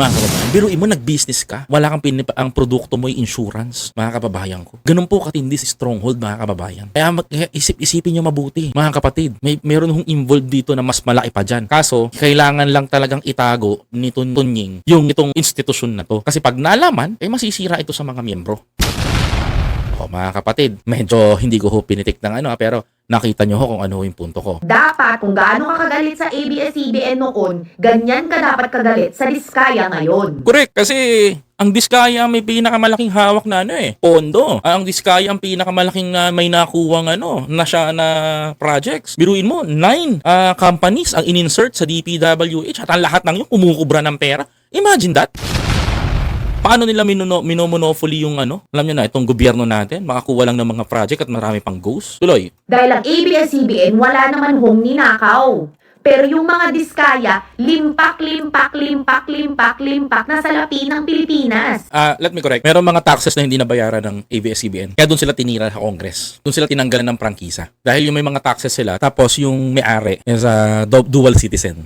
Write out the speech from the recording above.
Mga kababayan, biruin mo, nag-business ka, wala kang pinip- ang produkto mo insurance, mga kababayan ko. Ganun po katindi si Stronghold, mga kababayan. Kaya kaya isip-isipin nyo mabuti, mga kapatid. May meron hong involved dito na mas malaki pa dyan. Kaso, kailangan lang talagang itago ni Tun Tunying yung itong institusyon na to. Kasi pag nalaman, eh masisira ito sa mga miyembro. O mga kapatid, medyo hindi ko ho pinitik ng ano, ah, pero nakita nyo ho kung ano yung punto ko. Dapat kung gaano ka kagalit sa ABS-CBN noon, ganyan ka dapat kagalit sa Diskaya ngayon. Correct, kasi ang Diskaya may pinakamalaking hawak na ano eh, pondo. Ang Diskaya ang pinakamalaking na may nakuwang ano, na siya na projects. Biruin mo, nine ah, companies ang in-insert sa DPWH at ang lahat ng yun kumukubra ng pera. Imagine that. Paano nila minuno, minomonopoly yung ano? Alam nyo na, itong gobyerno natin, makakuha lang ng mga project at marami pang ghost. Tuloy, Dahil ang ABS-CBN wala naman hong ninakaw. Pero yung mga Diskaya, limpak, limpak, limpak, limpak, limpak na salapi ng Pilipinas. Ah, let me correct. Meron mga taxes na hindi nabayaran ng ABS-CBN. Kaya doon sila tinira sa Congress. Doon sila tinanggalan ng prangkisa. Dahil yung may mga taxes sila, tapos yung may-ari is a du- dual citizen.